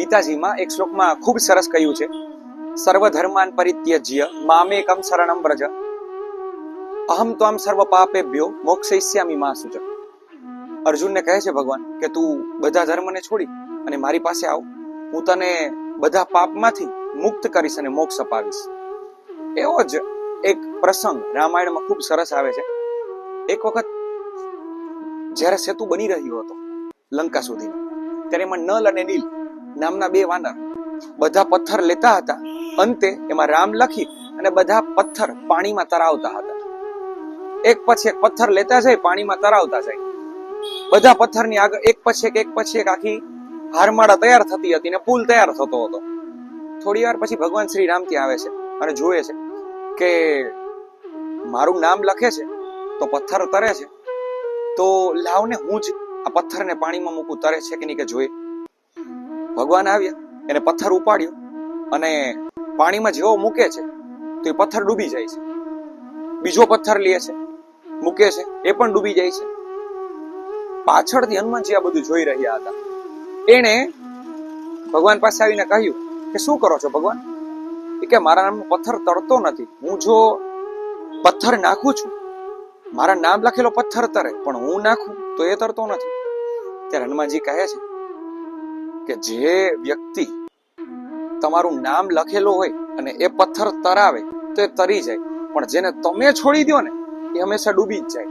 ગીતાજીમાં એક શ્લોકમાં ખૂબ સરસ કહ્યું છે. સર્વધર્માન પરિત્યજ્ય, મામેકમ શરણમ વ્રજ. અહમ ત્વામ સર્વ પાપેભ્યો, મોક્ષયિષ્યામિ મા સૂચક અર્જુનને કહે છે, ભગવાન, કે તું બધા ધર્મને છોડી અને મારી પાસે આવ. હું તને બધા પાપમાંથી મુક્ત કરીશ અને મોક્ષ અપાવીશ. એવો જ એક પ્રસંગ રામાયણમાં ખૂબ સરસ આવે છે. એક વખત જ્યારે સેતુ બની રહ્યો હતો, લંકા સુધી ત્યારે એમાં નલ અને નીલ નામના બે વાનર બધા પથ્થર લેતા હતા. અંતે એમાં રામ લખી અને બધા પથ્થર પાણીમાં તરાવતા હતા. એક પછી એક પથ્થર લેતા જાય, પાણીમાં તરાવતા જાય. બધા પથ્થરની આગળ એક પછી એક એક પછી એક આખી હારમાળા તૈયાર થતી હતી ને પુલ તૈયાર થતો હતો. થોડી વાર પછી ભગવાન શ્રી રામ ત્યાં આવે છે અને જુએ છે કે મારું નામ લખે છે, તો પથ્થર તરે છે. તો લાવને હું જ આ પથ્થરને પાણીમાં મૂકું, તરે છે કે નહીં કે જોઈએ ભગવાન આવ્યા, એને પથ્થર ઉપાડ્યો અને પાણીમાં જેવો મૂકે છે, તો એ પથ્થર ડૂબી જાય છે. બીજો પથ્થર લે છે, મૂકે છે, એ પણ ડૂબી જાય છે. પાછળથી હનુમાનજી આ બધું જોઈ રહ્યા હતા. એણે ભગવાન પાસે આવીને કહ્યું કે શું કરો છો ભગવાન? એ કે મારા નામનો પથ્થર તરતો નથી. હું જો પથ્થર નાખું છું, મારા નામ લખેલો પથ્થર તરે, પણ હું નાખું તો એ તરતો નથી. ત્યારે હનુમાનજી કહે છે કે જે વ્યક્તિ તમારું નામ લખેલું હોય અને એ પથ્થર તરાવે, તો એ તરી જાય. પણ જેને તમે છોડી દો ને, એ હંમેશા ડૂબી જ જાય.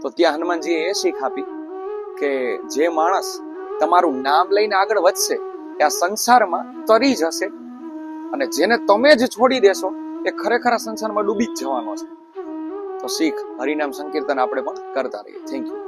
તો ત્યાં હનુમાનજીએ એ શીખ આપી કે જે માણસ તમારું નામ લઈને આગળ વધશે, એ આ સંસારમાં તરી જશે અને જેને તમે જ છોડી દેશો, એ ખરેખર આ સંસારમાં ડૂબી જ જવાનો છે. તો શીખ, હરિનામ સંકીર્તન આપણે પણ કરતા રહીએ. Thank you